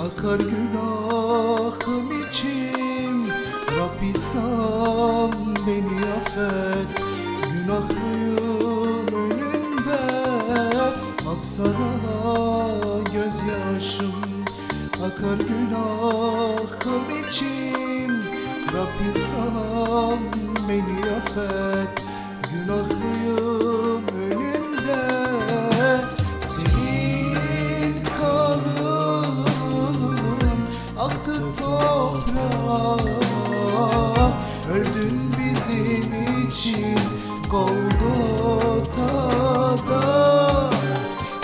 Akar günahım içim Rabbi sen beni affet Günahlıyım önünde. Aksa da gözyaşım Akar günahım içim Rabbi sen beni affet Günahlıyım toprağa Öldün bizim için Golgota'da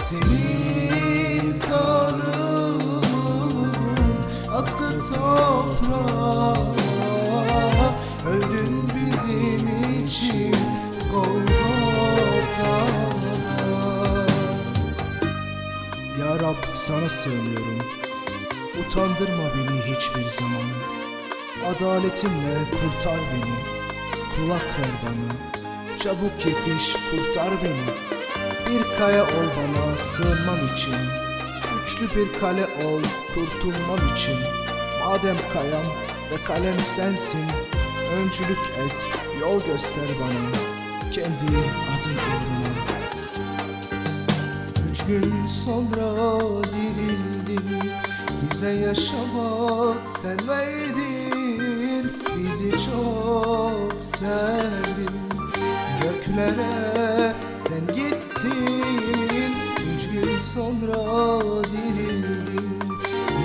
Senin kanın aktı toprağa. Öldün bizim için Golgota'da Ya Rab sana sığınıyorum Utandırma beni hiçbir zaman. Adaletinle kurtar beni. Kulak ver bana. Çabuk yetiş kurtar beni. Bir kaya ol bana sığınmam için. Güçlü bir kale ol kurtulmam için. Madem kayam ve kalem sensin Öncülük et yol göster bana. Kendi adın uğruna Üç gün sonra dirildin Bize yaşamak sen verdin Bizi çok sevdin. Göklere sen gittin Üç gün sonra dirildin.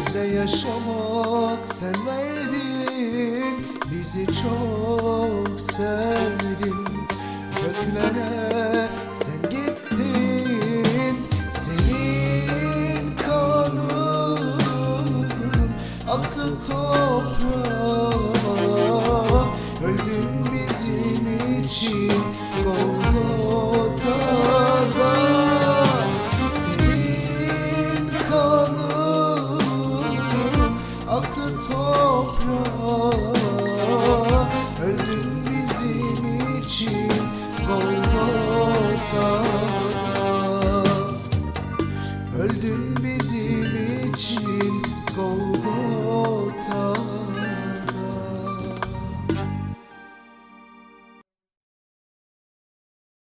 Bize yaşamak sen verdin Bizi çok sevdin. Göklere toprağa Öldün bizim için. Golgota'da